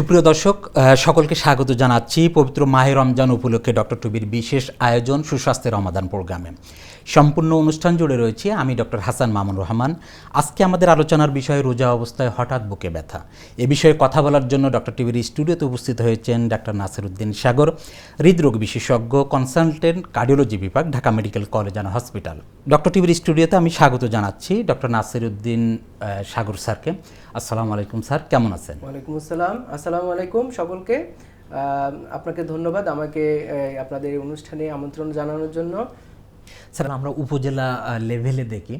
সুপ্রিয় দর্শক সকলকে স্বাগত জানাচ্ছি পবিত্র মাহে রমজান উপলক্ষে ডক্টর টুবির বিশেষ আয়োজন সুস্বাস্থ্যের রমাদান প্রোগ্রামে। সম্পূর্ণ অনুষ্ঠান জুড়ে রয়েছে আমি ডক্টর হাসান মামুন রহমান। আজকে আমাদের আলোচনার বিষয় রোজা অবস্থায় হঠাৎ বুকে ব্যথা। এ বিষয়ে কথা বলার জন্য ডক্টর টিভির স্টুডিওতে উপস্থিত হয়েছেন ডাক্তার নাসিরুদ্দিন সাগর, হৃদরোগ বিশেষজ্ঞ, কনসালটেন্ট, কার্ডিওলজি বিভাগ, Dhaka medical college and hospital. Doctor টিভির স্টুডিওতে আমি স্বাগত জানাচ্ছি ডক্টর নাসিরুদ্দিন সাগর স্যারকে। আসসালামু আলাইকুম স্যার, কেমন আছেন? ওয়ালাইকুম আসসালাম। আসসালামু আলাইকুম সকলকে। আপনাকে ধন্যবাদ আমাকে আপনাদের অনুষ্ঠানে আমন্ত্রণ জানানোর জন্য। স্যার, আমরা উপজেলা লেভেলে দেখি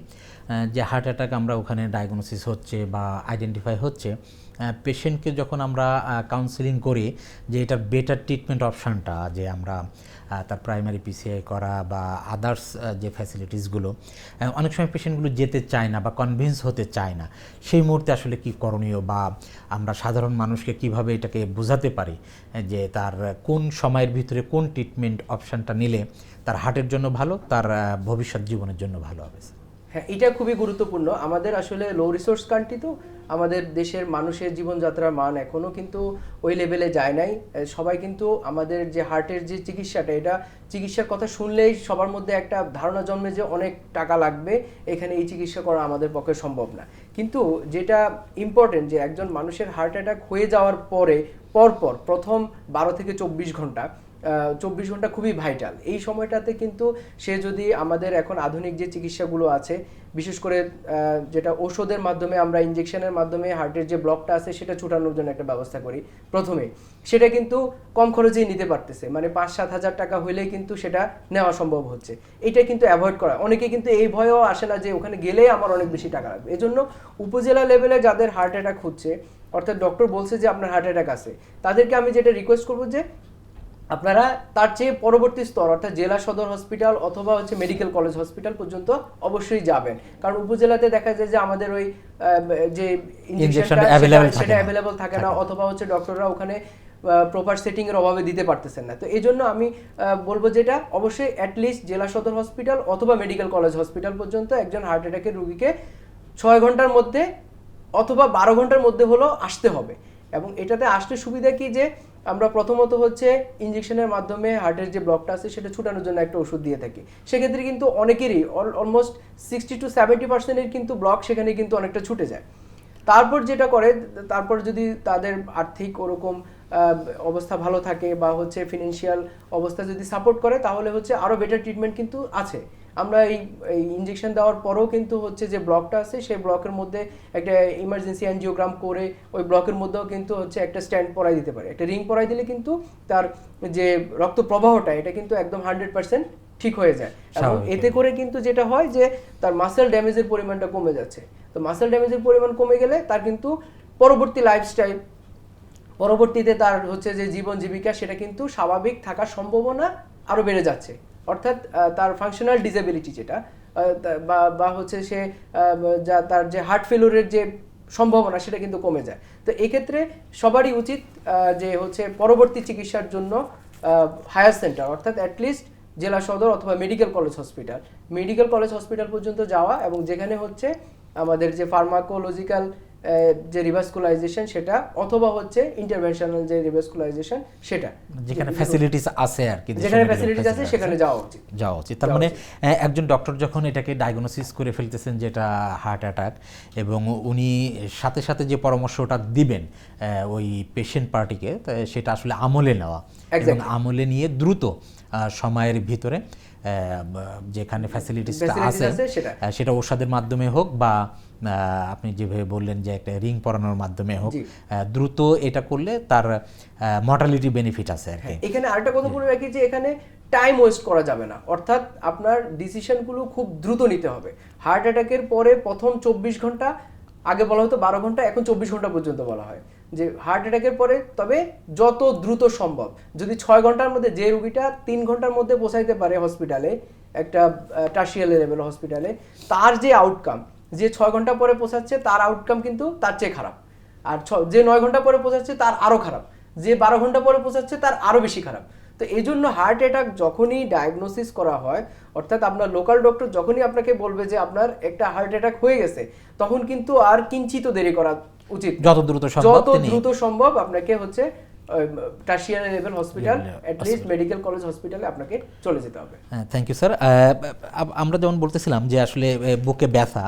যে হার্ট অ্যাটাক আমরা ওখানে ডায়াগনোসিস হচ্ছে বা আইডেন্টিফাই হচ্ছে। পেশেন্টকে যখন আমরা কাউন্সিলিং করি যে এটার বেটার ট্রিটমেন্ট অপশানটা, যে আমরা তার প্রাইমারি পিসিআই করা বা আদার্স যে ফ্যাসিলিটিসগুলো অনেক সময় পেশেন্টগুলো যেতে চায় না বা কনভিন্স হতে চায় না, সেই মুহূর্তে আসলে কি করণীয় বা আমরা সাধারণ মানুষকে কীভাবে এটাকে বোঝাতে পারি যে তার কোন সময়ের ভিতরে কোন ট্রিটমেন্ট অপশানটা নিলে তার হার্টের জন্য ভালো, তার ভবিষ্যৎ জীবনের জন্য ভালো হবে। হ্যাঁ এটা খুবই গুরুত্বপূর্ণ আমাদের আসলে লো রিসোর্স কান্ট্রি তো আমাদের দেশের মানুষের জীবনযাত্রার মান এখনও কিন্তু ওই লেভেলে যায় নাই। সবাই কিন্তু আমাদের যে হার্টের যে চিকিৎসাটা, এটা চিকিৎসার কথা শুনলেই সবার মধ্যে একটা ধারণা জন্মে যে অনেক টাকা লাগবে, এখানে এই চিকিৎসা করা আমাদের পক্ষে সম্ভব না। কিন্তু যেটা ইম্পর্টেন্ট যে একজন মানুষের হার্ট অ্যাটাক হয়ে যাওয়ার পরে, পরপর প্রথম বারো থেকে চব্বিশ ঘণ্টা চব্বিশ ঘণ্টা খুবই ভাইটাল এই সময়টাতে কিন্তু সে যদি আমাদের এখন আধুনিক যে চিকিৎসাগুলো আছে, বিশেষ করে যেটা ওষুধের মাধ্যমে আমরা ইঞ্জেকশনের মাধ্যমে হার্টের যে ব্লকটা আছে, সেটা ছুটানোর জন্য একটা ব্যবস্থা করি। প্রথমে, সেটা কিন্তু কম খরচেই নিতে পারতেছে। মানে পাঁচ সাত হাজার টাকা হলেই কিন্তু সেটা নেওয়া সম্ভব হচ্ছে। এটা কিন্তু অ্যাভয়েড করা। অনেকে কিন্তু এই ভয়ও আসে না যে ওখানে গেলেই আমার অনেক বেশি টাকা লাগবে। এজন্য উপজেলা লেভেলে যাদের হার্ট অ্যাটাক হচ্ছে, অর্থাৎ ডক্টর বলছে যে আপনার হার্ট অ্যাটাক আছে, তাদেরকে আমি যেটা রিকোয়েস্ট করব যে আপনারা তার চেয়ে পরবর্তী স্তর অর্থাৎ জেলা সদর হসপিটাল অথবা হচ্ছে মেডিকেল কলেজ হসপিটাল পর্যন্ত অবশ্যই যাবেন। কারণ উপজেলাতে দেখা যায় যে আমাদের ওই যে ইনজেকশনটা সেটা। অ্যাভেলেবল থাকে না। অথবা হচ্ছে ডক্টররা ওখানে প্রপার সেটিং এর অভাবে দিতে পারতেছেন না। তো এই জন্য আমি বলব যেটা অবশ্যই অ্যাটলিস্ট জেলা সদর হসপিটাল অথবা মেডিকেল কলেজ হসপিটাল পর্যন্ত একজন হার্ট অ্যাটাকের রুগীকে ছয় ঘণ্টার মধ্যে অথবা বারো ঘণ্টার মধ্যে হলেও আসতে হবে। এবং এটাতে আসতে সুবিধা কি যে আমরা প্রথমত হচ্ছে ইঞ্জেকশনের মাধ্যমে হার্টের যে ব্লকটা আছে সেটা ছুটানোর জন্য একটা ওষুধ দিয়ে থাকি। সেক্ষেত্রে কিন্তু অনেকেরই অলমোস্ট সিক্সটি টু সেভেন্টি পার্সেন্টের কিন্তু ব্লক সেখানে কিন্তু অনেকটা ছুটে যায়। তারপর যেটা করে, তারপর যদি তাদের আর্থিক ওরকম অবস্থা ভালো থাকে বা হচ্ছে ফিনান্সিয়াল অবস্থা যদি সাপোর্ট করে তাহলে হচ্ছে আরও বেটার ট্রিটমেন্ট কিন্তু আছে। আমরা এই ইঞ্জেকশন দেওয়ার পরেও কিন্তু হচ্ছে যে ব্লকটা আছে সেই ব্লকের মধ্যে একটা ইমার্জেন্সি অ্যানজিওগ্রাম করে ওই ব্লকের মধ্যেও কিন্তু হচ্ছে একটা স্ট্যান্ড পরাই দিতে পারে। একটা রিং পরাই দিলে কিন্তু তার যে রক্ত প্রবাহটা এটা কিন্তু একদম হান্ড্রেড পার্সেন্ট ঠিক হয়ে যায়। এবং এতে করে কিন্তু যেটা হয় যে তার মাসেল ড্যামেজের পরিমাণটা কমে যাচ্ছে। তো মাসেল ড্যামেজের পরিমাণ কমে গেলে তার কিন্তু পরবর্তী লাইফস্টাইল পরবর্তীতে তার হচ্ছে যে জীবন জীবিকা, সেটা কিন্তু স্বাভাবিক থাকার সম্ভাবনা আরও বেড়ে যাচ্ছে। অর্থাৎ তার ফাংশনাল ডিসেবিলিটি যেটা বা বা হচ্ছে সে যা, তার যে হার্ট ফেলুরের যে সম্ভাবনা, সেটা কিন্তু কমে যায়। তো এক্ষেত্রে সবারই উচিত যে হচ্ছে পরবর্তী চিকিৎসার জন্য হায়ার সেন্টার অর্থাৎ অ্যাটলিস্ট জেলা সদর অথবা medical college hospital medical college hospital পর্যন্ত যাওয়া এবং যেখানে হচ্ছে আমাদের যে ফার্মাকোলজিক্যাল যে রিভাস্কুলাইজেশন সেটা অথবা হচ্ছে ইন্টারভেনশনাল যে রিভাস্কুলাইজেশন সেটা। যেখানে ফ্যাসিলিটিস আছে আর কি যেখানে ফ্যাসিলিটিস আছে সেখানে যাওয়া উচিত। যাওয়া উচিত। তার মানে একজন ডক্টর যখন এটাকে ডায়াগনোসিস করে ফেলতেছেন যেটা হার্ট অ্যাটাক এবং উনি সাথে সাথে যে পরামর্শটা দিবেন ওই পেশেন্ট পার্টিকে সেটা আসলে আমলে নেওয়া। এবং আমলে নিয়ে দ্রুত সময়ের ভিতরে যেখানে ফ্যাসিলিটিসটা আছে সেটা। ওষুধের মাধ্যমে হোক বা আপনি যেভাবে বললেন যে একটা রিং পরানোর মাধ্যমে হোক দ্রুত এটা করলে তার মর্টালিটি বেনিফিট আছে আর কি। এখানে আরেকটা কথা বলে রাখি যে এখানে টাইম ওয়েস্ট করা যাবে না। অর্থাৎ আপনার ডিসিশনগুলো খুব দ্রুত নিতে হবে। হার্ট অ্যাটাকের পরে প্রথম চব্বিশ ঘণ্টা আগে বলা হতো বারো ঘণ্টা এখন চব্বিশ ঘণ্টা পর্যন্ত বলা হয়। যে হার্ট অ্যাটাকের পরে তবে যত দ্রুত সম্ভব। যদি ছয় ঘণ্টার মধ্যে যে রুগীটা তিন ঘণ্টার মধ্যে পৌঁছাইতে পারে হসপিটালে একটা টার্সিয়াল লেভেল হসপিটালে তার যে আউটকাম যে ছয় ঘণ্টা পরে পৌঁছাচ্ছে তার আউটকাম কিন্তু তার চেয়ে খারাপ। আর ছ- যে নয় ঘণ্টা পরে পৌঁছাচ্ছে তার আরও খারাপ। যে বারো ঘণ্টা পরে পৌঁছাচ্ছে তার আরও বেশি খারাপ। তো এই জন্য হার্ট অ্যাটাক যখনই ডায়াগনোসিস করা হয় অর্থাৎ আপনার লোকাল ডক্টর যখনই আপনাকে বলবে যে আপনার একটা হার্ট অ্যাটাক হয়ে গেছে তখন কিন্তু আর কিঞ্চিত দেরি করা উচিত যত দ্রুত যত দ্রুত সম্ভব আপনাকে হচ্ছে tertiary level hospital at least medical college হসপিটালে আপনাকে চলে যেতে হবে। হ্যাঁ থ্যাংক ইউ স্যার আমরা যেমন বলতেছিলাম যে আসলে বুকে ব্যথা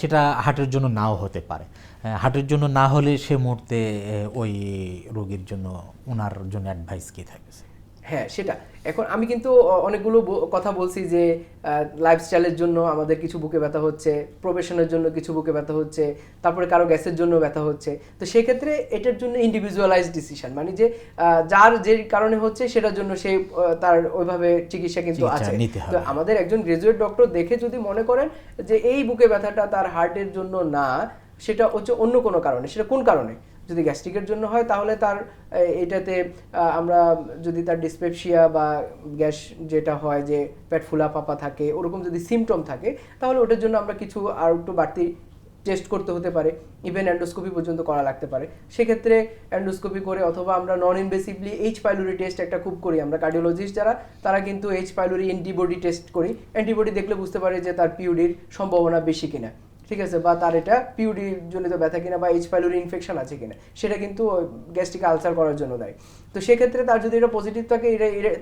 সেটা হার্টের জন্য নাও হতে পারে। হার্টের জন্য না হলে সে মুহূর্তে ওই রোগীর জন্য ওনার জন্য অ্যাডভাইস কি থাকবে স্যার? হ্যাঁ সেটা। এখন আমি কিন্তু অনেকগুলো কথা বলছি যে লাইফস্টাইলের জন্য আমাদের কিছু বুকে ব্যথা হচ্ছে প্রফেশনের জন্য কিছু বুকে ব্যথা হচ্ছে তারপরে কারও গ্যাসের জন্য ব্যথা হচ্ছে। তো সেক্ষেত্রে এটার জন্য ইন্ডিভিজুয়ালাইজ ডিসিশন মানে যে আহ, যার যে কারণে হচ্ছে সেটার জন্য সে তার ওইভাবে চিকিৎসা কিন্তু আছে। তো আমাদের একজন গ্রাজুয়েট ডক্টর দেখে যদি মনে করেন যে এই বুকে ব্যথাটা তার হার্টের জন্য না সেটা হচ্ছে অন্য কোনো কারণে সেটা কোন কারণে? যদি গ্যাস্ট্রিকের জন্য হয়, তাহলে তার এটাতে আমরা যদি তার ডিসপেপসিয়া বা গ্যাস যেটা হয় যে পেট ফুলা পাপা থাকে, ওরকম যদি সিমটম থাকে, তাহলে ওটার জন্য আমরা কিছু আর একটু বাড়তি টেস্ট করতে হতে পারে। ইভেন অ্যান্ডোস্কোপি পর্যন্ত করা লাগতে পারে। সেক্ষেত্রে অ্যান্ডোস্কোপি করে অথবা আমরা নন ইনভেসিভলি এইচ পাইলুরি টেস্ট একটা খুব করি। আমরা কার্ডিওলজিস্ট যারা, তারা কিন্তু এইচ পাইলুরি অ্যান্টিবডি টেস্ট করি। অ্যান্টিবডি দেখলে বুঝতে পারে যে তার পিউডির সম্ভাবনা বেশি কিনা। ঠিক আছে, বা তার এটা পিউডি জনিত ব্যথা কিনা বা এইচ পাইলুরি ইনফেকশন আছে কিনা, সেটা কিন্তু গ্যাস্ট্রিক আলসার করার জন্য দেয়। তো সেক্ষেত্রে তার যদি এটা পজিটিভ থাকে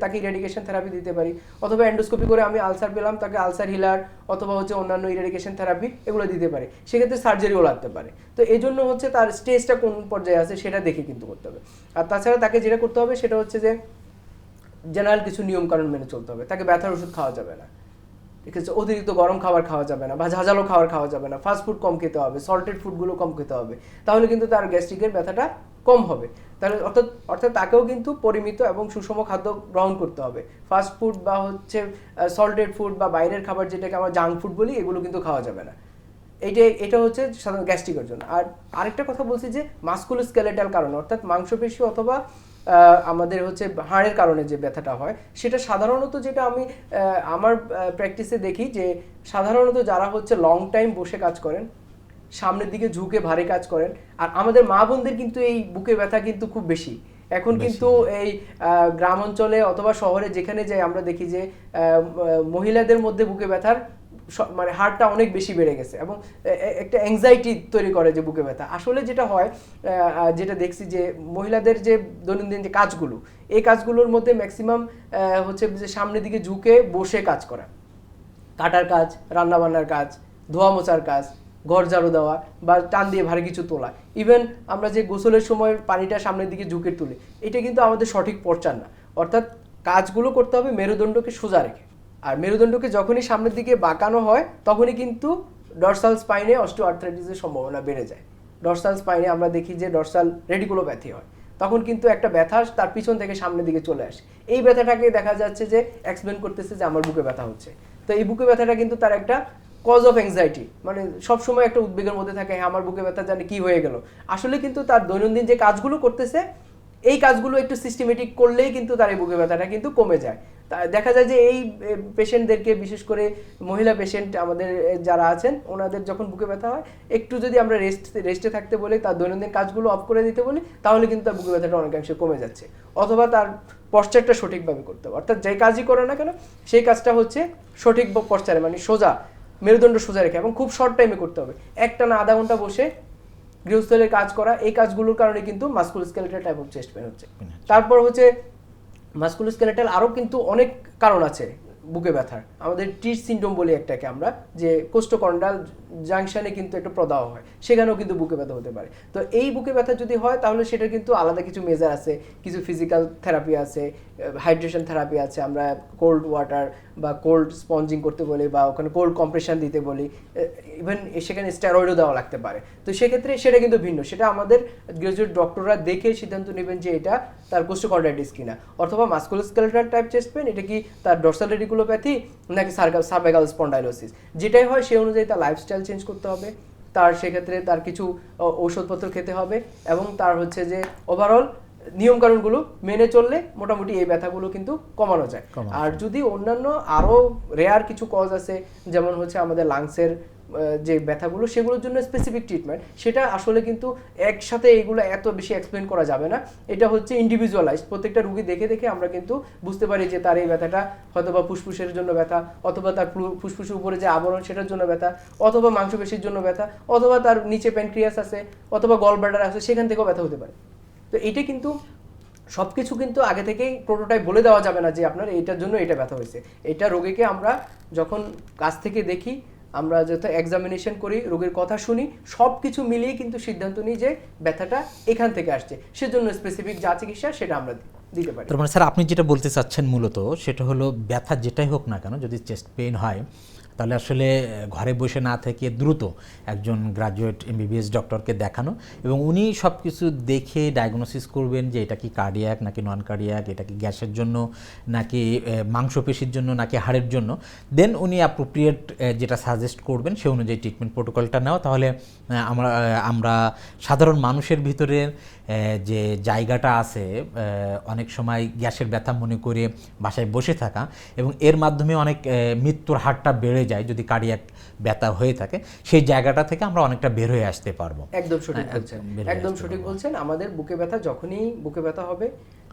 তাকে ইরেডিকেশন থেরাপি দিতে পারি। অথবা এন্ডোস্কোপি করে আমি আলসার পেলাম, তাকে আলসার হিলার অথবা হচ্ছে অন্যান্য ইরেডিকেশন থেরাপি এগুলো দিতে পারি। সেক্ষেত্রে সার্জারিও লাগতে পারে। তো এই জন্য হচ্ছে তার স্টেজটা কোন পর্যায়ে আছে সেটা দেখে কিন্তু করতে হবে। আর তাছাড়া তাকে যেটা করতে হবে সেটা হচ্ছে যে জেনারেল কিছু নিয়মকানুন মেনে চলতে হবে। তাকে ব্যথার ওষুধ খাওয়া যাবে না। আছে অতিরিক্ত গরম খাবার খাওয়া যাবে না বা ঝাঁঝালো খাবার খাওয়া যাবে না ফাস্ট ফুড কম খেতে হবে সল্টেড ফুডগুলো কম খেতে হবে, তাহলে কিন্তু তার গ্যাস্ট্রিকের ব্যথাটা কম হবে। তাহলে অর্থাৎ অর্থাৎ তাকেও কিন্তু পরিমিত এবং সুষম খাদ্য গ্রহণ করতে হবে। ফাস্ট ফুড বা হচ্ছে সল্টেড ফুড বা বাইরের খাবার যেটাকে আমরা জাঙ্ক ফুড বলি, এগুলো কিন্তু খাওয়া যাবে না। এইটা এটা হচ্ছে সাধারণ গ্যাস্ট্রিকের জন্য। আর আরেকটা কথা বলছি যে মাস্কুলো স্কেলেটাল কারণ, অর্থাৎ মাংসপেশি অথবা আমাদের হচ্ছে হাড়ের কারণে যে ব্যথাটা হয় সেটা সাধারণত যেটা আমি আমার প্র্যাকটিসে দেখি যে সাধারণত যারা হচ্ছে লং টাইম বসে কাজ করেন সামনের দিকে ঝুঁকে ভারী কাজ করেন আর আমাদের মা বোনদের কিন্তু এই বুকে ব্যথা কিন্তু খুব বেশি। এখন কিন্তু এই গ্রাম অঞ্চলে অথবা শহরে যেখানে যাই আমরা দেখি যে মহিলাদের মধ্যে বুকে ব্যথার মানে হারটা অনেক বেশি বেড়ে গেছে এবং একটা অ্যাংজাইটি তৈরি করে যে বুকে ব্যথা। আসলে যেটা হয় যেটা দেখছি যে মহিলাদের যে দৈনন্দিন যে কাজগুলো, এই কাজগুলোর মধ্যে ম্যাক্সিমাম হচ্ছে যে সামনের দিকে ঝুঁকে বসে কাজ করা। কাটার কাজ রান্না বান্নার কাজ, ধোয়া মোছার কাজ, ঘর ঝাড়ু দেওয়া বা টান দিয়ে ভারী কিছু তোলা। ইভেন আমরা যে গোসলের সময় পানিটা সামনের দিকে ঝুঁকে তুলি, এটা কিন্তু আমাদের সঠিক পর্চার না। অর্থাৎ কাজগুলো করতে হবে মেরুদণ্ডকে সোজা রেখে। আর মেরুদণ্ডকে যখনই সামনের দিকে বাঁকানো হয়, তখনই কিন্তু ডরসাল স্পাইনে অস্টো আর্থ্রাইটিসের সম্ভাবনা বেড়ে যায়। ডরসাল স্পাইনে আমরা দেখি যে ডরসাল রেডিকুলোপ্যাথি হয়। তখন কিন্তু একটা ব্যথা তার পিছন থেকে সামনের দিকে চলে আসে। এই ব্যথাটাকে দেখা যাচ্ছে যে এক্সপ্লেন করতেছে যে আমার বুকে ব্যথা হচ্ছে। তো এই বুকে ব্যথাটা কিন্তু তার একটা কজ অফ অ্যাংজাইটি মানে সবসময় একটা উদ্বেগের মধ্যে থাকে হ্যাঁ আমার বুকে ব্যথা জানি কি হয়ে গেল। আসলে কিন্তু তার দৈনন্দিন যে কাজগুলো করতেছে, এই কাজগুলো একটু সিস্টেমেটিক করলেই কিন্তু তার এই বুকে ব্যথাটা কিন্তু কমে যায়। দেখা যায় যে এই পেশেন্টদেরকে বিশেষ করে মহিলা পেশেন্ট আমাদের যারা আছেন ওনাদের যখন বুকে ব্যথা হয় একটু যদি আমরা রেস্ট রেস্টে থাকতে বলি তার দৈনন্দিন কাজগুলো অফ করে দিতে বলি তাহলে কিন্তু তার বুকে ব্যথাটা অনেকাংশে কমে যাচ্ছে। অথবা তার পশ্চারটা সঠিকভাবে করতে হবে। অর্থাৎ যে কাজই করে না কেন সেই কাজটা হচ্ছে সঠিক পশ্চারে মানে সোজা মেরুদণ্ড সোজা রেখে। এবং খুব শর্ট টাইমে করতে হবে। একটা না আধা ঘণ্টা বসে গৃহস্থলের কাজ করা এই কাজগুলোর কারণে কিন্তু musculoskeletal type of chest pain হচ্ছে। তারপর হচ্ছে মাস্কুলোস্কেলেটাল আরও কিন্তু অনেক কারণ আছে বুকে ব্যথার। আমাদের টির সিন্ড্রোম বলি একটাকে আমরা, যে কোস্টোকন্ডাল জাংশনে কিন্তু একটা প্রদাহ হয়, সেখানেও কিন্তু বুকে ব্যথা হতে পারে। তো এই বুকে ব্যথা যদি হয়, তাহলে সেটা কিন্তু আলাদা কিছু মেজার আছে। কিছু ফিজিক্যাল থেরাপি আছে হাইড্রেশন থেরাপি আছে, আমরা কোল্ড ওয়াটার বা কোল্ড স্পঞ্জিং করতে বলি বা ওখানে কোল্ড কম্প্রেশন দিতে বলি ইভেন সেখানে স্টেরয়েডও দেওয়া লাগতে পারে। তো সেক্ষেত্রে সেটা কিন্তু ভিন্ন। সেটা আমাদের গ্রাজুয়েট ডক্টররা দেখে সিদ্ধান্ত নেবেন যে এটা তার কোস্টোকন্ডাইটিস কিনা। অথবা মাস্কুলোস্কেলেটাল টাইপ চেস্ট পেন এটা কি তার ডর্সাল রেডিকুলোপ্যাথি নাকি সার্ভাইকাল স্পন্ডাইলোসিস যেটাই হয় সেই অনুযায়ী তার লাইফস্টাইল চেঞ্জ করতে হবে তার সেক্ষেত্রে তার কিছু ঔষধপত্র খেতে হবে এবং তার হচ্ছে যে ওভারঅল নিয়মকানুনগুলো মেনে চললে মোটামুটি এই ব্যথাগুলো কিন্তু কমানো যায়। আর যদি অন্যান্য আরও রেয়ার কিছু কজ আছে যেমন হচ্ছে আমাদের লাংসের যে ব্যথাগুলো, সেগুলোর জন্য স্পেসিফিক ট্রিটমেন্ট সেটা আসলে কিন্তু একসাথে এইগুলো এত বেশি এক্সপ্লেন করা যাবে না। এটা হচ্ছে ইন্ডিভিজুয়ালাইজ প্রত্যেকটা রুগী দেখে দেখে আমরা কিন্তু বুঝতে পারি যে তার এই ব্যথাটা হয়তো বা ফুসফুসের জন্য ব্যথা, অথবা তার ফুসফুসের উপরে যে আবরণ, সেটার জন্য ব্যথা, অথবা মাংসপেশির জন্য ব্যথা, অথবা তার নিচে প্যানক্রিয়াস আছে, অথবা গল ব্লাডার আছে, সেখান থেকেও ব্যথা হতে পারে। তো এটা কিন্তু সব কিছু কিন্তু আগে থেকেই প্রোটোটাইপ বলে দেওয়া যাবে না যে আপনার এইটার জন্য এটা ব্যথা হয়েছে। এটা রোগীকে আমরা যখন কাছ থেকে দেখি আমরা যত এক্সামিনেশন করি, রোগের কথা শুনি সব কিছু মিলিয়ে কিন্তু সিদ্ধান্ত নিই যে ব্যথাটা এখান থেকে আসছে। সেজন্য স্পেসিফিক যা চিকিৎসা সেটা আমরা দিতে পারি। তার মানে স্যার, আপনি যেটা বলতে চাচ্ছেন মূলত, সেটা হলো ব্যথা যেটাই হোক না কেন, যদি চেস্ট পেন হয় তাহলে আসলে ঘরে বসে না থেকে দ্রুত একজন গ্রাজুয়েট এমবিবিএস ডক্টরকে দেখানো এবং উনি সব কিছু দেখে ডায়াগনোসিস করবেন যে এটা কি কার্ডিয়াক নাকি নন কার্ডিয়াক এটা কি গ্যাসের জন্য নাকি মাংসপেশির জন্য নাকি হাড়ের জন্য। দেন উনি অ্যাপ্রোপ্রিয়েট যেটা সাজেস্ট করবেন সে অনুযায়ী ট্রিটমেন্ট প্রোটোকলটা নেওয়া তাহলে আমরা আমরা সাধারণ মানুষের ভিতরে যে জায়গাটা আছে অনেক সময় গ্যাসের ব্যথা মনে করে বাসায় বসে থাকা এবং এর মাধ্যমে অনেক মৃত্যুর হারটা বেড়ে যায় যদি কার্ডিয়াক ব্যথা হয়ে থাকে সেই জায়গাটা থেকে আমরা অনেকটা বের হয়ে আসতে পারব। একদম সঠিক হ্যাঁ, বলছেন। একদম সঠিক বলছেন। আমাদের বুকে ব্যথা যখনই বুকে ব্যথা হবে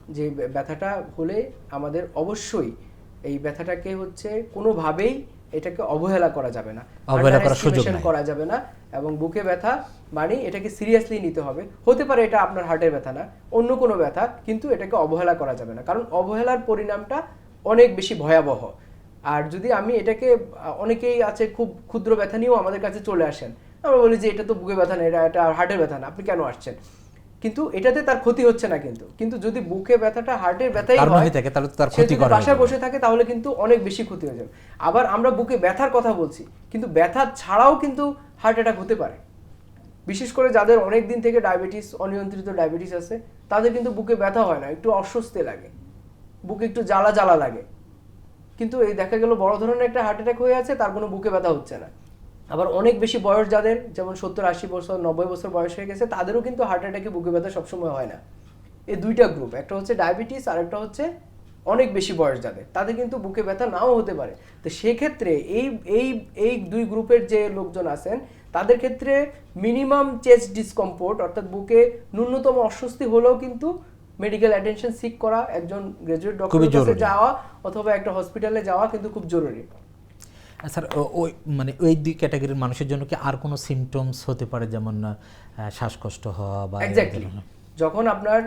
যে ব্যথাটা হলে আমাদের অবশ্যই এই ব্যথাটাকে হচ্ছে কোনোভাবেই এটাকে অবহেলা করা যাবে না। অবহেলা করার সুযোগ। করা যাবে না এবং বুকে ব্যথা মানে এটাকে সিরিয়াসলি নিতে হবে। হতে পারে এটা আপনার হার্টের ব্যথা না অন্য কোনো ব্যথা কিন্তু এটাকে অবহেলা করা যাবে না। কারণ অবহেলার পরিণামটা অনেক বেশি ভয়াবহ। আর যদি আমি এটাকে অনেকেই আছে খুব ক্ষুদ্র ব্যথা নিয়েও আমাদের কাছে চলে আসেন। আমরা বলি যে এটা তো বুকে ব্যথা না এটা এটা হার্টের ব্যথা না আপনি কেন আসছেন? কিন্তু এটাতে তার ক্ষতি হচ্ছে না কিন্তু। কিন্তু যদি বুকে ব্যথাটা হার্টের ব্যথাই হয় থাকে তাহলে তার ক্ষতি করা বাসায় বসে থাকে তাহলে কিন্তু অনেক বেশি ক্ষতি হয়ে যাবে। আবার আমরা বুকে ব্যথার কথা বলছি কিন্তু ব্যথা ছাড়াও কিন্তু হার্ট অ্যাটাক হতে পারে। বিশেষ করে যাদের অনেক দিন থেকে ডায়াবেটিস অনিয়ন্ত্রিত ডায়াবেটিস আছে তাদের কিন্তু বুকে ব্যথা হয় না একটু অস্বস্তি লাগে। বুকে একটু জ্বালা জ্বালা লাগে। কিন্তু এই দেখা গেল বড় ধরনের একটা হার্ট অ্যাটাক হয়ে আছে, তার কোনো বুকে ব্যথা হচ্ছে না। আবার অনেক বেশি বয়স যাদের, যেমন সত্তর, আশি বছর, নব্বই বছর বয়স হয়ে গেছে, তাদেরও কিন্তু হার্ট অ্যাটাকে বুকে ব্যথা সবসময় হয় না। এই দুইটা গ্রুপ একটা হচ্ছে ডায়াবেটিস আর একটা হচ্ছে অনেক বেশি বয়স যাদের, তাদের কিন্তু বুকে ব্যথা নাও হতে পারে। তো সেক্ষেত্রে এই এই এই দুই গ্রুপের যে লোকজন আছেন, তাদের ক্ষেত্রে মিনিমাম চেস্ট ডিসকমফোর্ট অর্থাৎ বুকে ন্যূনতম অস্বস্তি হলেও কিন্তু মেডিকেল অ্যাটেনশন সিক করা একজন গ্রাজুয়েট ডক্টর ডক্টরের কাছে যাওয়া অথবা একটা হসপিটালে যাওয়া কিন্তু খুব জরুরি। স্যার ওই মানে ওই দুই ক্যাটাগরির মানুষের জন্য কি আর কোনো সিমটমস হতে পারে? যেমন শ্বাসকষ্ট হওয়া বা? যখন আপনার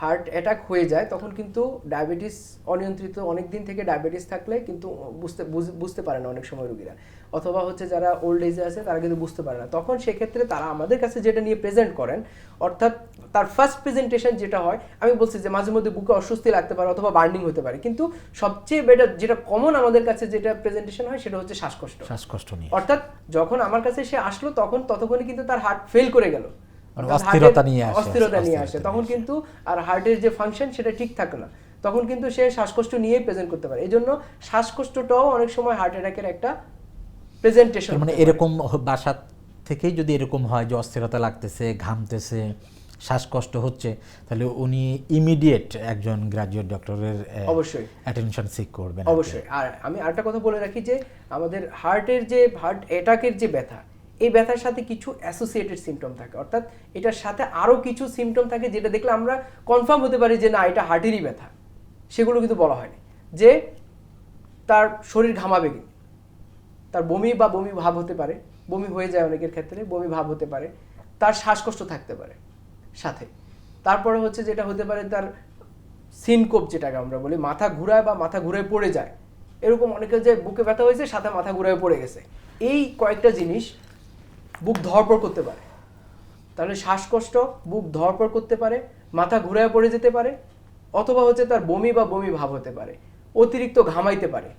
হার্ট অ্যাটাক হয়ে যায় তখন কিন্তু ডায়াবেটিস অনিয়ন্ত্রিত অনেক দিন থেকে ডায়াবেটিস থাকলে কিন্তু বুঝতে বুঝতে পারে না অনেক সময় রোগীরা। অথবা হচ্ছে যারা ওল্ড এজে আছে তারা কিন্তু বুঝতে পারে না। তখন সেক্ষেত্রে তারা আমাদের কাছে যেটা নিয়ে প্রেজেন্ট করেন অর্থাৎ তার ফার্স্ট প্রেজেন্টেশন যেটা হয় আমি বলছি যে মাঝে মধ্যে বুকে অস্বস্তি লাগতে পারে অথবা বার্নিং হতে পারে। কিন্তু সবচেয়ে বেটার যেটা কমন আমাদের কাছে যেটা প্রেজেন্টেশন হয় সেটা হচ্ছে শ্বাসকষ্ট। শ্বাসকষ্ট নিয়ে। অর্থাৎ যখন আমার কাছে সে আসলো তখন ততক্ষণে কিন্তু তার হার্ট ফেল করে গেল। অস্থিরতা নিয়ে আসে, অস্থিরতা নিয়ে আসে। তখন কিন্তু আর হার্টের যে ফাংশন সেটা ঠিক থাকে না। তখন কিন্তু সে শ্বাসকষ্ট নিয়েই প্রেজেন্ট করতে পারে। এই জন্য শ্বাসকষ্টটাও অনেক সময় হার্ট অ্যাটাকের একটা প্রেজেন্টেশন মানে এরকম বাসা থেকেই যদি এরকম হয় যে অস্থিরতা লাগতেছে ঘামতেছে শ্বাসকষ্ট হচ্ছে তাহলে উনি ইমিডিয়েট একজন গ্রাজুয়েট ডক্টরের অবশ্যই। অ্যাটেনশন সিক করবেন অবশ্যই। আর আমি আরেকটা কথা বলে রাখি যে আমাদের হার্টের যে হার্ট অ্যাটাকের যে ব্যথা এই ব্যথার সাথে কিছু অ্যাসোসিয়েটেড সিমটম থাকে। অর্থাৎ এটার সাথে আরও কিছু সিমটম থাকে যেটা দেখলে আমরা কনফার্ম হতে পারি যে না, এটা হার্টেরই ব্যথা। সেগুলো কিন্তু বলা হয়নি। যে তার শরীর ঘামাবে কিন্তু তার বমি বা বমি ভাব হতে পারে। বমি হয়ে যায় অনেকের ক্ষেত্রে, বমি ভাব হতে পারে। তার শ্বাসকষ্ট থাকতে পারে সাথে। তারপরে হচ্ছে যেটা হতে পারে তার সিনকোপ যেটাকে আমরা বলি, মাথা ঘুরায় বা মাথা ঘুরে পড়ে যায়। এরকম অনেকের যে বুকে ব্যথা হয়েছে, সাথে মাথা ঘুরায় পড়ে গেছে। এই কয়েকটা জিনিস বুক ধরপড় করতে পারে। তাহলে শ্বাসকষ্ট বুক ধরপড় করতে পারে মাথা ঘুরায় পড়ে যেতে পারে অথবা হচ্ছে তার বমি বা বমি ভাব হতে পারে অতিরিক্ত ঘামাইতে পারে।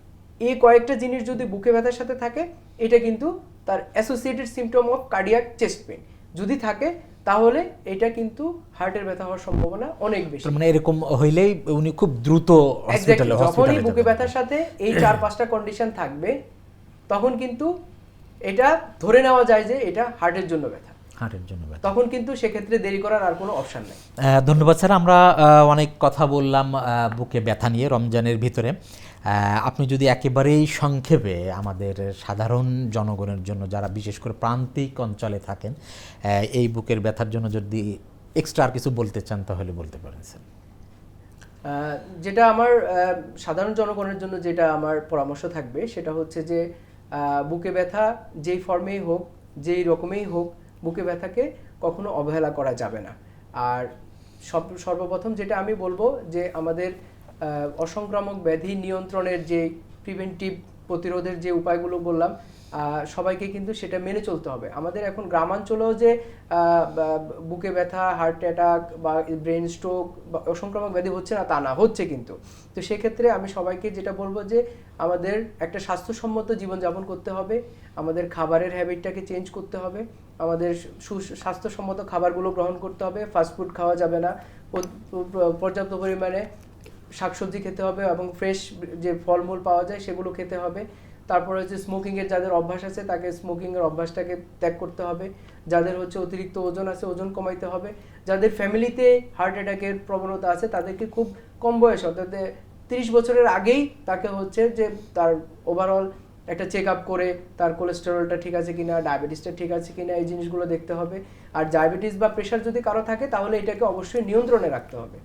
এই কয়েকটা জিনিস যদি বুকে ব্যথার সাথে থাকে এটা কিন্তু তার associated symptom of cardiac chest pain যদি থাকে তাহলে এটা কিন্তু হার্টের ব্যথা হওয়ার সম্ভাবনা অনেক বেশি। মানে এরকম হইলেই উনি খুব দ্রুত হসপিটালে যখনই বুকে ব্যথার সাথে এই চার পাঁচটা কন্ডিশন থাকবে তখন কিন্তু এটা ধরে নেওয়া যায় যে এটা হার্টের জন্য ব্যথা। হার্টের জন্য ব্যথা। তখন কিন্তু সেক্ষেত্রে দেরি করার আর কোনো অপশন নেই। ধন্যবাদ স্যার। আমরা অনেক কথা বললাম বুকে ব্যথা নিয়ে রমজানের ভিতরে। আপনি যদি একেবারেই সংক্ষেপে আমাদের সাধারণ জনগণের জন্য যারা বিশেষ করে প্রান্তিক অঞ্চলে থাকেন এই বুকের ব্যথার জন্য যদি এক্সট্রা আর কিছু বলতে চান তাহলে বলতে পারেন স্যার। যেটা আমার সাধারণ জনগণের জন্য যেটা আমার পরামর্শ থাকবে সেটা হচ্ছে যে বুকে ব্যথা যেই ফর্মেই হোক, যেই রকমেই হোক, বুকে ব্যথাকে কখনো অবহেলা করা যাবে না। আর সব, সর্বপ্রথম যেটা আমি বলব যে আমাদের অসংক্রামক ব্যাধি নিয়ন্ত্রণের যে প্রিভেন্টিভ প্রতিরোধের যে উপায়গুলো বললাম সবাইকে কিন্তু সেটা মেনে চলতে হবে। আমাদের এখন গ্রামাঞ্চলেও যে বুকে ব্যথা হার্ট অ্যাটাক বা ব্রেন স্ট্রোক বা অসংক্রামক ব্যাধি হচ্ছে না, তা না, হচ্ছে কিন্তু। তো সেক্ষেত্রে আমি সবাইকে যেটা বলব যে, আমাদের একটা স্বাস্থ্যসম্মত জীবনযাপন করতে হবে। আমাদের খাবারের হ্যাবিটটাকে চেঞ্জ করতে হবে। আমাদের সু- স্বাস্থ্যসম্মত খাবারগুলো গ্রহণ করতে হবে। ফাস্টফুড খাওয়া যাবে না। পর্যাপ্ত পরিমাণে শাকসবজি খেতে হবে এবং ফ্রেশ যে ফলমূল পাওয়া যায় সেগুলো খেতে হবে। তারপরে হচ্ছে স্মোকিংয়ের যাদের অভ্যাস আছে, তাকে স্মোকিংয়ের অভ্যাসটাকে ত্যাগ করতে হবে। যাদের হচ্ছে অতিরিক্ত ওজন আছে, ওজন কমাইতে হবে। যাদের ফ্যামিলিতে হার্ট অ্যাটাকের প্রবণতা আছে, তাদেরকে খুব কম বয়স, অর্থাৎ তিরিশ বছরের আগেই তাকে হচ্ছে যে তার ওভারঅল একটা চেক আপ করে, তার কোলেস্টেরলটা ঠিক আছে কিনা ডায়াবেটিসটা ঠিক আছে কিনা, এই জিনিসগুলো দেখতে হবে। আর ডায়াবেটিস বা প্রেশার যদি কারও থাকে, তাহলে এটাকে অবশ্যই নিয়ন্ত্রণে রাখতে হবে।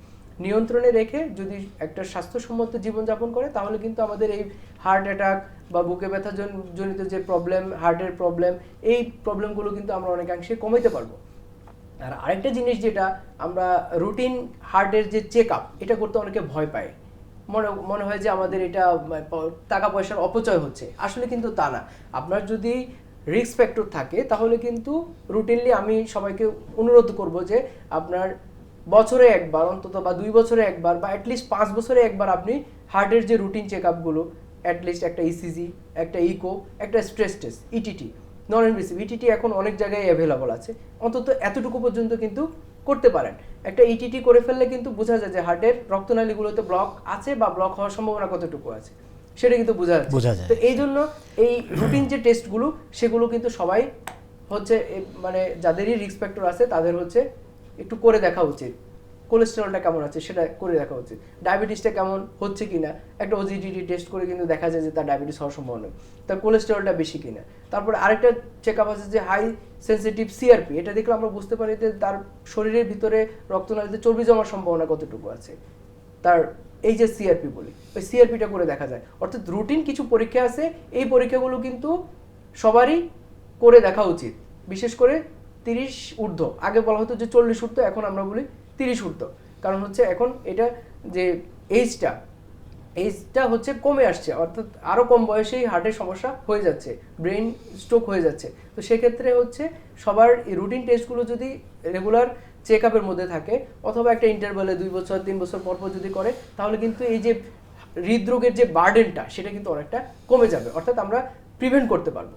নিয়ন্ত্রণে রেখে যদি একটা স্বাস্থ্যসম্মত জীবনযাপন করে, তাহলে কিন্তু আমাদের এই হার্ট অ্যাটাক বা বুকে ব্যথা জন- জনিত যে প্রবলেম হার্টের প্রবলেম এই প্রবলেমগুলো কিন্তু আমরা অনেকাংশে কমাইতে পারব। আর আরেকটা জিনিস যেটা আমরা রুটিন হার্টের যে চেক আপ এটা করতে অনেকে ভয় পায়। মনে মনে হয় যে আমাদের এটা টাকা পয়সার অপচয় হচ্ছে। আসলে কিন্তু তা না। আপনার যদি রিস্ক ফ্যাক্টর থাকে, তাহলে কিন্তু রুটিনলি আমি সবাইকে অনুরোধ করব যে আপনার বছরে একবার, অন্তত বা দুই বছরে একবার বা অ্যাটলিস্ট পাঁচ বছরে একবার আপনি হার্টের যে রুটিন চেক আপগুলো অ্যাটলিস্ট একটা ইসিজি একটা ইকো একটা stress test ETT non invasive ETT এখন অনেক জায়গায় অ্যাভেলেবল আছে। অন্তত এতটুকু পর্যন্ত কিন্তু করতে পারেন। একটা ইটিটি করে ফেললে কিন্তু বোঝা যায় যে হার্টের রক্তনালীগুলোতে ব্লক আছে বা ব্লক হওয়ার সম্ভাবনা কতটুকু আছে। সেটা কিন্তু বোঝা যাচ্ছে। বোঝা যায়। তো এই জন্য এই রুটিন যে টেস্টগুলো সেগুলো কিন্তু সবাই হচ্ছে মানে যাদেরই রিস্ক ফ্যাক্টর আছে তাদের হচ্ছে একটু করে দেখা উচিত। কোলেস্টেরলটা কেমন আছে সেটা করে দেখা উচিত। ডায়াবেটিসটা কেমন হচ্ছে কিনা, একটা ওজিডিটি টেস্ট করে কিন্তু দেখা যায় যে তার ডায়াবেটিস হওয়ার সম্ভাবনা। তার কোলেস্টেরলটা বেশি কিনা। তারপরে আরেকটা চেক আপ আছে যে হাই সেন্সিটিভ সিআরপি এটা দেখলে আমরা বুঝতে পারি যে তার শরীরের ভিতরে রক্তনালীতে চর্বি জমার সম্ভাবনা কতটুকু আছে। তার এই যে সিআরপি বলি, ওই সিআরপিটা করে দেখা যায়। অর্থাৎ রুটিন কিছু পরীক্ষা আছে, এই পরীক্ষাগুলো কিন্তু সবারই করে দেখা উচিত। বিশেষ করে তিরিশ ঊর্ধ্ব। আগে বলা হতো যে চল্লিশ ঊর্ধ্ব, এখন আমরা বলি তিরিশ ঊর্ধ্ব কারণ হচ্ছে এখন এটা যে এইজটা এইজটা হচ্ছে কমে আসছে, অর্থাৎ আরও কম বয়সেই হার্টের সমস্যা হয়ে যাচ্ছে ব্রেন স্ট্রোক হয়ে যাচ্ছে। তো সেক্ষেত্রে হচ্ছে সবার রুটিন টেস্টগুলো যদি রেগুলার চেক আপের মধ্যে থাকে, অথবা একটা ইন্টারভ্যালে দুই বছর, তিন বছর পর পর যদি করে, তাহলে কিন্তু এই যে হৃদরোগের যে বার্ডেনটা সেটা কিন্তু অনেকটা কমে যাবে। অর্থাৎ আমরা প্রিভেন্ট করতে পারব।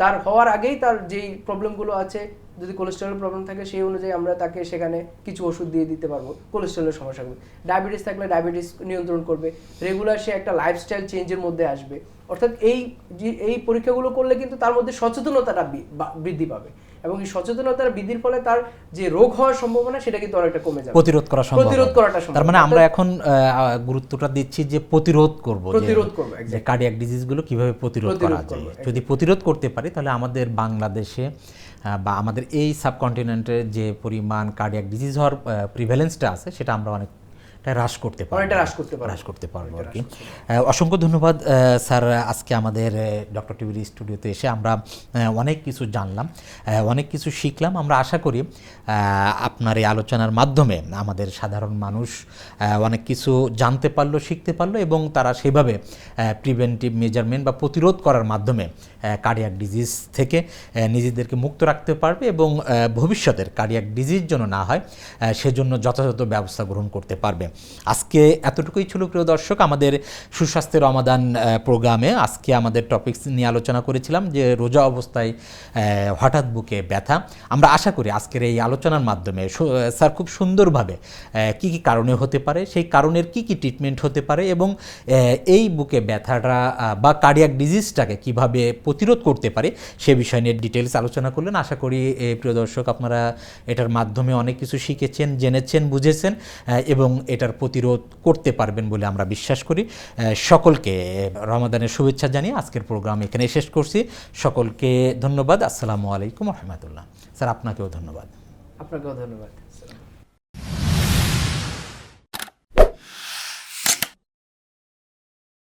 তার হওয়ার আগেই তার যেই প্রবলেমগুলো আছে যদি কোলেস্টেরল প্রবলেম থাকে সেই অনুযায়ী আমরা তাকে সেখানে কিছু ওষুধ দিয়ে দিতে পারব কোলেস্টেরলের সমস্যাগুলো। ডায়াবেটিস থাকলে ডায়াবেটিস নিয়ন্ত্রণ করবে। রেগুলার সে একটা লাইফস্টাইল চেঞ্জের মধ্যে আসবে। অর্থাৎ এই যে- এই পরীক্ষাগুলো করলে কিন্তু তার মধ্যে সচেতনতাটা বৃদ্ধি পাবে। এবং এই সচেতনতার বৃদ্ধির ফলে তার যে রোগ হওয়ার সম্ভাবনা সেটা কিন্তু অনেকটা কমে যাবে। প্রতিরোধ করা সম্ভব প্রতিরোধ করাটা সম্ভব তার মানে আমরা এখন গুরুত্বটা দিচ্ছি যে প্রতিরোধ করব প্রতিরোধ করব, যে কার্ডিয়াক ডিজিজগুলো কীভাবে প্রতিরোধ করা যায়। যদি প্রতিরোধ করতে পারি তাহলে আমাদের বাংলাদেশে বা আমাদের এই সাবকন্টিনেন্টের যে পরিমাণ কার্ডিয়াক ডিজিজ হওয়ার প্রিভ্যালেন্সটা আছে সেটা আমরা অনেকটা হ্রাস করতে পারব। এটা হ্রাস করতে পারব। হ্রাস করতে পারব আর কি। অসংখ্য ধন্যবাদ স্যার আজকে আমাদের ডক্টর টিভির স্টুডিওতে এসে আমরা অনেক কিছু জানলাম অনেক কিছু শিখলাম। আমরা আশা করি আপনার এই আলোচনার মাধ্যমে আমাদের সাধারণ মানুষ অনেক কিছু জানতে পারল শিখতে পারল এবং তারা সেভাবে প্রিভেন্টিভ মেজারমেন্ট বা প্রতিরোধ করার মাধ্যমে কার্ডিয়াক ডিজিজ থেকে নিজেদেরকে মুক্ত রাখতে পারবে এবং ভবিষ্যতের কার্ডিয়াক ডিজিজ যেন না হয় সেজন্য যথাযথ ব্যবস্থা গ্রহণ করতে পারবে। আজকে এতটুকুই ছিল, প্রিয় দর্শক। আমাদের সুস্বাস্থ্যের রমাদান প্রোগ্রামে আজকে আমাদের টপিকস নিয়ে আলোচনা করেছিলাম যে রোজা অবস্থায় হঠাৎ বুকে ব্যথা। আমরা আশা করি আজকের এই আলোচনার মাধ্যমে স্যার খুব সুন্দরভাবে কি কি কারণে হতে পারে, সেই কারণের কি কি ট্রিটমেন্ট হতে পারে এবং এই বুকে ব্যথাটা বা কার্ডিয়াক ডিজিজটাকে কীভাবে প্রতিরোধ করতে পারে, সে বিষয় নিয়ে ডিটেলস আলোচনা করলেন। আশা করি প্রিয় দর্শক, আপনারা এটার মাধ্যমে অনেক কিছু শিখেছেন, জেনেছেন, বুঝেছেন এবং এবং এটার প্রতিরোধ করতে পারবেন বলে আমরা বিশ্বাস করি। সকলকে রমাদানের শুভেচ্ছা জানিয়ে আজকের প্রোগ্রাম এখানে শেষ করছি। সকলকে ধন্যবাদ। আসসালামু আলাইকুম রহমতুল্লাহ। স্যার, আপনাকেও ধন্যবাদ। আপনাকেও ধন্যবাদ।